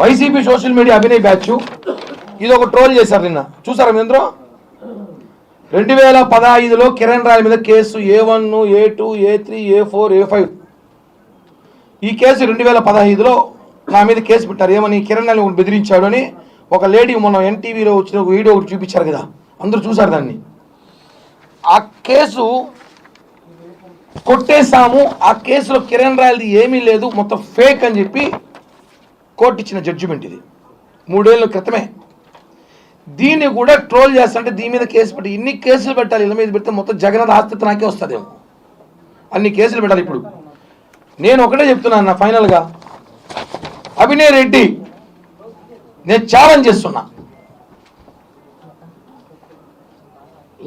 YCP social media Abhinay batch ఇది ఒక troll చేశారు నిన్న. చూసారా మీ అందరూ రెండు వేల పదహైదులో కిరణ్ రాయ్ మీద case A one A two A three A four A five. ఈ కేసు రెండు వేల పదహైదులో నా మీద కేసు పెట్టారు. ఏమని? కిరణ్ రాయ్ బెదిరించాడు అని ఒక లేడీ మొన్న ఎన్టీవీలో వచ్చిన ఒక వీడియో ఒకటి చూపించారు కదా. అందరూ చూశారు దాన్ని. ఆ కేసు కొట్టేశాము. ఆ కేసులో కిరణ్ రాయల్ది ఏమీ లేదు. మొత్తం ఫేక్ అని చెప్పి కోర్టు ఇచ్చిన జడ్జిమెంట్ ఇది. మూడేళ్ళ క్రితమే. దీన్ని కూడా ట్రోల్ చేస్తాంటే దీని మీద కేసు పెట్టి ఇన్ని కేసులు పెట్టాలి ఇలా మీద పెడితే మొత్తం జగన్నాథ్ ఆస్తి నాకే వస్తుందేమో. అన్ని కేసులు పెట్టాలి ఇప్పుడు. నేను ఒకటే చెప్తున్నాను నా ఫైనల్గా. అభినయ్ రెడ్డి నేను ఛాలెంజ్ చేస్తున్నా.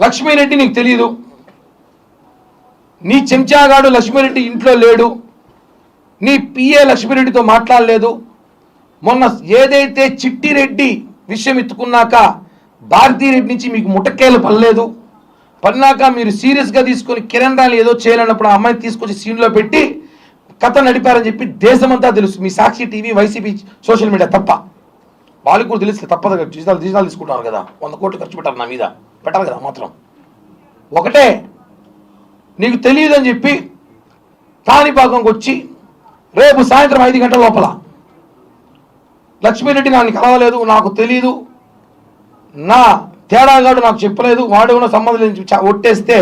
లక్ష్మీరెడ్డి నీకు తెలియదు నీ చెంచాగాడు లక్ష్మీరెడ్డి ఇంట్లో లేడు. నీ పిఏ లక్ష్మీరెడ్డితో మాట్లాడలేదు. మొన్న ఏదైతే చిట్టిరెడ్డి విషయం ఎత్తుకున్నాక భారతీరెడ్డి నుంచి మీకు ముటక్కేలు పడలేదు పడినాక మీరు సీరియస్గా తీసుకొని కిరణ్ రాణి ఏదో చేయాలన్నప్పుడు ఆ అమ్మాయిని తీసుకొచ్చి సీన్లో పెట్టి కథ నడిపారని చెప్పి దేశమంతా తెలుసు. మీ Sakshi TV YCP social media తప్ప. వాళ్ళకి కూడా తెలిస్తే తప్పదు కదా. డిజిటల్ డిజిటల్ తీసుకుంటారు కదా. వంద కోట్లు ఖర్చు పెట్టారు నా మీద. పెట్టాలి కదా మాత్రం. ఒకటే నీకు తెలియదని చెప్పి కాణిపాకంకి వచ్చి రేపు సాయంత్రం ఐదు గంటల లోపల లక్ష్మీరెడ్డి నన్ను కలవలేదు నాకు తెలియదు నా తేడాగాడు నాకు చెప్పలేదు. వాడు కూడా సంబంధం ఒట్టేస్తే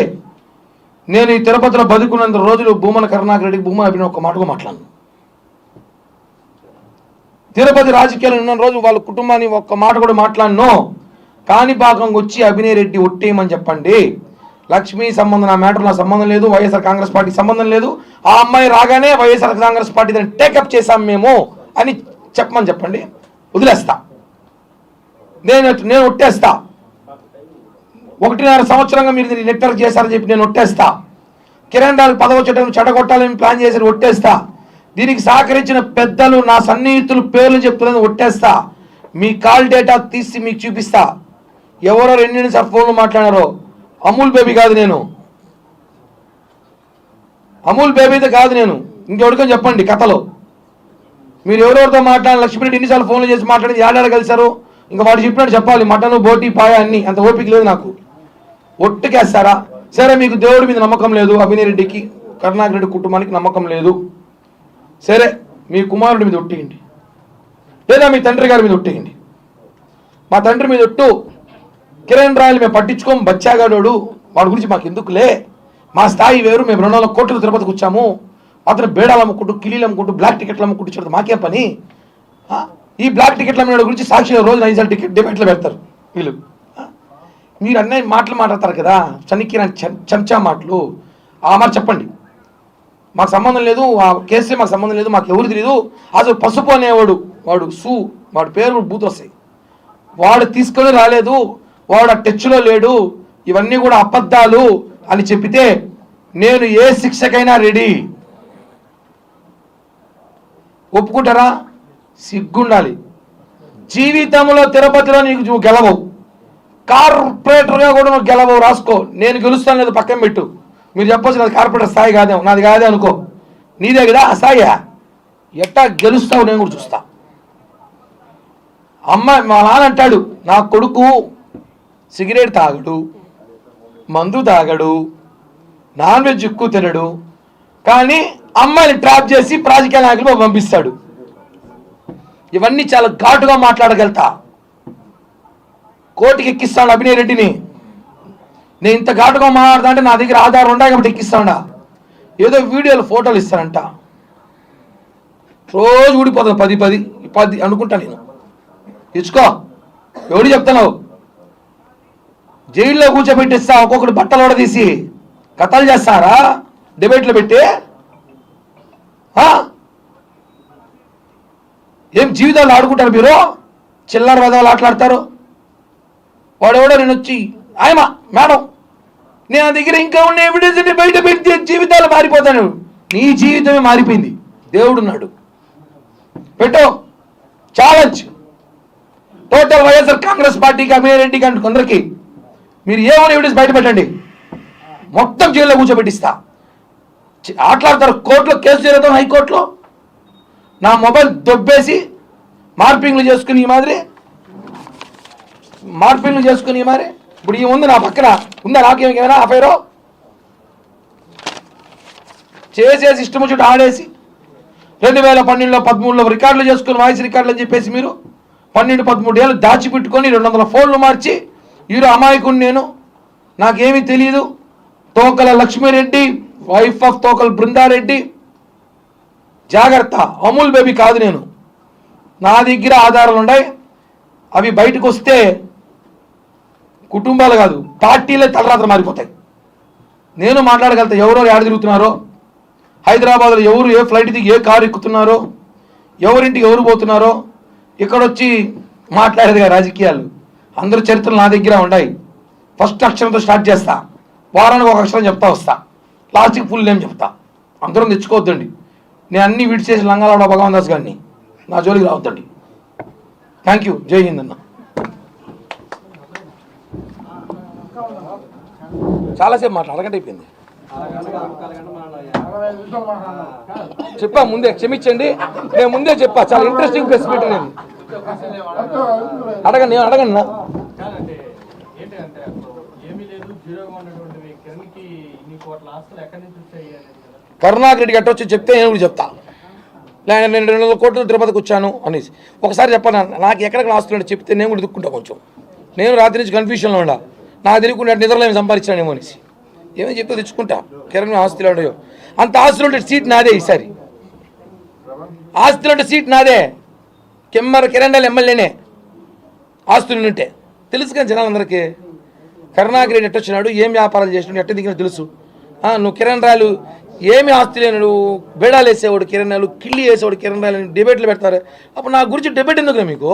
నేను ఈ తిరుపతిలో బతుకున్నంత రోజులు భూమన కరుణాకర్ రెడ్డికి భూమన అభిన ఒక మాటగా మాట్లాడను. తిరుపతి రాజకీయాలు ఉన్న రోజు వాళ్ళ కుటుంబాన్ని ఒక్క మాట కూడా మాట్లాడను. కాణిపాకంకి వచ్చి అభినయ్ రెడ్డి ఒట్టేయమని చెప్పండి. లక్ష్మీ సంబంధం నా మ్యాటర్ నా సంబంధం లేదు వైఎస్ఆర్ కాంగ్రెస్ పార్టీ సంబంధం లేదు. ఆ అమ్మాయి రాగానే వైఎస్ఆర్ కాంగ్రెస్ పార్టీ దాన్ని టేకప్ చేశాం మేము అని చెప్పమని చెప్పండి. వదిలేస్తా. నేను నేను ఒట్టేస్తా. ఒకటిన్నర సంవత్సరంగా మీరు దీన్ని నెట్వర్క్ చేశారని చెప్పి నేను ఒట్టేస్తా. కిరణ్ రాల్ పదవ చట్టం చెడగొట్టాలని ప్లాన్ చేసి ఒట్టేస్తా. దీనికి సహకరించిన పెద్దలు నా సన్నిహితులు పేర్లు చెప్తున్నది ఒట్టేస్తా. మీ కాల్ డేటా తీసి మీకు చూపిస్తా. ఎవరో రెండు సార్ ఫోన్లు మాట్లాడారో? అమూల్ బేబీ కాదు నేను. అమూల్ బేబీతో కాదు నేను. ఇంకెవరికని చెప్పండి కథలో. మీరు ఎవరెవరితో మాట్లాడాలి లక్ష్మీరెడ్డి ఎన్నిసార్లు ఫోన్లు చేసి మాట్లాడింది ఏడాడు కలిశారు? ఇంకా వాడు చెప్పినట్టు చెప్పాలి మటను బోటి పాయ అన్ని. అంత ఓపిక లేదు నాకు. ఒట్టుకేస్తారా సరే మీకు దేవుడి మీద నమ్మకం లేదు అభినయరెడ్డికి కరుణాకర్ రెడ్డి కుటుంబానికి నమ్మకం లేదు. సరే మీ కుమారుడి మీద ఒట్టేయండి. లేదా మీ తండ్రి గారి మీద ఒట్టేయండి. మా తండ్రి మీద ఒట్టు. కిరణ్ రాయలు మేము పట్టించుకోం బచ్చాగాడోడు. వాడి గురించి మాకు ఎందుకులే మా స్థాయి వేరు మేము రెండు వందల కోట్లు తిరుపతికి వచ్చాము. అతను బేడాలు అమ్ముకుంటూ కిలీలు అమ్ముకుంటూ బ్లాక్ టికెట్లు అమ్ముకుంటూ చూడదు మాకే పని? ఈ బ్లాక్ టికెట్ల మీద గురించి సాక్షి రోజు నైజాల్ టికెట్ డిబేట్లో పెడతారు వీళ్ళు. మీరు అన్నీ మాటలు మాట్లాడతారు కదా? చనికి చెంచా మాటలు. ఆ మాట చెప్పండి. మాకు సంబంధం లేదు ఆ కేసే మాకు సంబంధం లేదు మాకు ఎవరు తెలియదు అసలు పసుపు అనేవాడు వాడు సు వాడు పేరు బూత్ వస్తాయి వాడు తీసుకొని రాలేదు వాడు ఆ టచ్లో లేడు ఇవన్నీ కూడా అబద్ధాలు అని చెప్పితే నేను ఏ శిక్షకైనా రెడీ. ఒప్పుకుంటారా? సిగ్గుండాలి. జీవితంలో తిరుపతిలో నీకు నువ్వు గెలవవు. కార్పొరేటర్గా కూడా నువ్వు గెలవవు రాసుకో. నేను గెలుస్తాను లేదు పక్కన పెట్టు. మీరు చెప్పొచ్చు నాది కార్పొరేటర్ స్థాయి కాదేమో నాది కాదే అనుకో. నీదే కదా ఆ ఎట్టా గెలుస్తావు నేను కూడా చూస్తా. అమ్మాయి మా నాన్న అంటాడు నా కొడుకు సిగరెట్ తాగడు మందు తాగడు నాన్ వెజ్ ఎక్కువ తినడు. కానీ అమ్మాయిని ట్రాప్ చేసి రాజకీయ నాయకులు పంపిస్తాడు. ఇవన్నీ చాలా ఘాటుగా మాట్లాడగలుగుతా. కోర్టుకి ఎక్కిస్తాడు అభినయ్ రెడ్డిని? నేను ఇంత ఘాటుగా మాట్లాడతా అంటే నా దగ్గర ఆధారం ఉండాలి కాబట్టి ఎక్కిస్తాడా? ఏదో వీడియోలు ఫోటోలు ఇస్తానంట. రోజు ఊడిపోతాను పది పది పది అనుకుంటా నేను. ఇచ్చుకో. ఎవడు చెప్తున్నావు? జైల్లో కూర్చోబెట్టిస్తా ఒక్కొక్కటి బట్టలు తీసి కథలు చేస్తారా? డిబేట్లు పెట్టి? ఏం జీవితాలు ఆడుకుంటారు మీరు? చిల్లర వెదవాలు ఆటలాడతారు? వాడెవడో నేను వచ్చి ఆయమా మేడం నేను నా దగ్గర ఇంకా ఉన్న ఎవిడెన్స్ బయట పెడితే జీవితాలు మారిపోతాను. నీ జీవితమే మారిపోయింది. దేవుడున్నాడు. పెట్టు. ఛాలెంజ్ టోటల్ వైఎస్ఆర్ కాంగ్రెస్ పార్టీకి అమీర్ రెడ్డికి కొందరికి మీరు ఏమైనా ఎవిడెన్స్ బయట పెట్టండి. మొత్తం జైల్లో కూర్చోబెట్టిస్తా. ఆటలాడతారు. కోర్టులో కేసు జరుగుతాం హైకోర్టులో. నా మొబైల్ దొబ్బేసి మార్పింగ్లు చేసుకుని ఈ మాదిరి. మార్పింగ్లు చేసుకుని ఈ ఇప్పుడు ఈ ఉంది నా పక్కన ఉందా నాకేమైనా అఫైరో చేసేసి ఇష్టం చుట్టూ ఆడేసి రెండు వేల పన్నెండులో పదమూడులో రికార్డులు చేసుకుని వాయిస్ రికార్డులు అని చెప్పేసి మీరు పన్నెండు పదమూడు ఏళ్ళు దాచిపెట్టుకొని రెండు వందల ఫోన్లు మార్చి ఈరో అమాయకుని నేను. నాకేమీ తెలియదు తోకల లక్ష్మీరెడ్డి వైఫ్ ఆఫ్ తోకల్ బృందారెడ్డి. జాగ్రత్త అమూల్ బేబీ కాదు నేను. నా దగ్గర ఆధారాలు ఉన్నాయి అవి బయటకు వస్తే కుటుంబాలు కాదు పార్టీలే తలరాత్ర మారిపోతాయి. నేను మాట్లాడగలుగుతా ఎవరో ఏడ తిరుగుతున్నారో? హైదరాబాద్లో ఎవరు ఏ ఫ్లైట్ దిగి ఏ కారు ఎక్కుతున్నారో? ఎవరింటికి ఎవరు పోతున్నారో? ఇక్కడొచ్చి మాట్లాడేదిగా రాజకీయాలు. అందరు చరిత్రలు నా దగ్గర ఉన్నాయి. ఫస్ట్ అక్షరంతో స్టార్ట్ చేస్తా. వారానికి ఒక అక్షరం చెప్తా వస్తా. లాస్ట్కి ఫుల్ నేమ్ చెప్తా. అందరం తెచ్చుకోవద్దండి. నేను అన్ని విడిచేసి లంగాలాడ భగవాన్ దాస్ గారిని నా జోలికి రావద్దండి. థ్యాంక్ యూ జై హింద్ అన్న. చాలాసేపు మాట్లాడ అరగంట అయిపోయింది. చెప్పా ముందే క్షమించండి. నేను ముందే చెప్పా చాలా ఇంట్రెస్టింగ్ ప్రెస్ మీట్ నేను. అడగండి నేను అడగండి నా కాదండి ఏంటంటే అప్పుడు ఏమీ లేదు జీరోగా ఉన్నటువంటి కిరణ్కి ఇన్ని కోట్ల ఆస్తులు ఎక్కడి నుంచి వచ్చాయి అనేది కదా కరుణాకర్ రెడ్డి గట్ట వచ్చి చెప్తే నేను కూడా చెప్తా. నేను రెండు వందల కోట్లు తిరుపతికి వచ్చాను అనేసి. ఒకసారి చెప్పాను నాకు ఎక్కడికి ఆస్తులు చెప్తే నేను కూడా దిక్కుంటా కొంచెం. నేను రాత్రి నుంచి కన్ఫ్యూషన్లో ఉండా నాకు తెలియకుండా నిద్రలో ఏమి సంపాదించానేమో అనేసి. ఏమని చెప్తే తెచ్చుకుంటా. కిరణ్ ఆస్తులు ఉన్నాయో అంత ఆస్తులు ఉంటే సీట్ నాదే ఈసారి. ఆస్తులు ఉంటే సీట్ నాదే. కెమ్మర్ కిరణ్ ఎమ్మెల్యేనే. ఆస్తులు ఉంటే తెలుసు కానీ జనాలందరికీ. కరుణాకర్ రెడ్డి ఏం వ్యాపారాలు చేసినాడు ఎట్ట దిగిన తెలుసు. నువ్వు కిరణ్ రాయలు ఏమి ఆస్తి లేనాడు బేడాలు వేసేవాడు కిరణ్ రాయలు కిళ్ళి వేసేవాడు కిరణ్ రాయలు డిబేట్లు పెడతారు. అప్పుడు నా గురించి డిబేట్ ఎందుకు మీకు?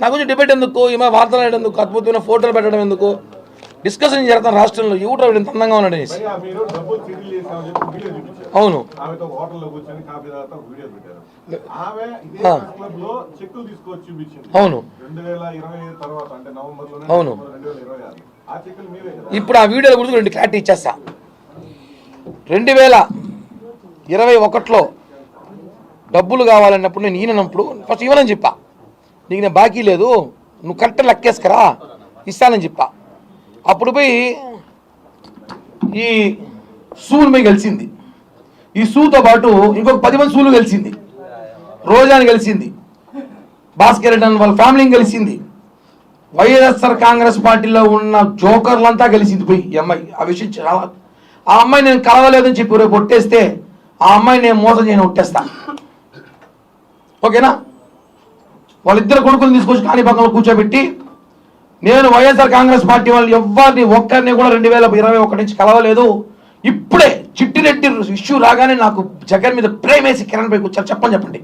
నా గురించి డిబేట్ ఎందుకు? ఈమె వార్తలు రాయడం ఎందుకు? అద్భుతమైన ఫోటోలు పెట్టడం ఎందుకు? డిస్కషన్ చేస్తాను రాష్ట్రంలో. ఎవరు ఇంత అందంగా ఉన్నాడు అనేసి. అవును. అవును. అవును. ఇప్పుడు ఆ వీడియోల గురించి రెండు క్లారిటీ ఇచ్చేస్తా. రెండు వేల ఇరవై ఒకటిలో డబ్బులు కావాలన్నప్పుడు నేను ఈయనప్పుడు ఫస్ట్ ఇవ్వనని చెప్పా. నీకు నేను బాకీ లేదు నువ్వు కరెక్ట్ లెక్కేసుకరా ఇస్తానని చెప్పా. అప్పుడు పోయి ఈ సూలు పోయి కలిసింది ఈ సూతో పాటు ఇంకొక పది మంది సూలు కలిసింది రోజాని కలిసింది భాస్కర్ రెడ్డి వాళ్ళ ఫ్యామిలీని కలిసింది వైఎస్ఆర్ కాంగ్రెస్ పార్టీలో ఉన్న జోకర్లంతా కలిసింది పోయి ఎంఐ అమ్మాయి. ఆ విషయం చాలా ఆ అమ్మాయి నేను కలవలేదని చెప్పి రేపు ఒట్టేస్తే ఆ అమ్మాయి నేను మోసం చేయని ఒట్టేస్తాను ఓకేనా? వాళ్ళిద్దరు కొడుకులు తీసుకొచ్చి కాని పక్కన కూర్చోబెట్టి నేను వైఎస్ఆర్ కాంగ్రెస్ పార్టీ వాళ్ళు ఎవరిని ఒక్కరిని కూడా రెండు వేల ఇరవై ఒకటి నుంచి కలవలేదు. ఇప్పుడే చిట్టిరెడ్డి ఇష్యూ రాగానే నాకు జగన్ మీద ప్రేమేసి కిరణ్ పై కూర్చొని చెప్పని చెప్పండి.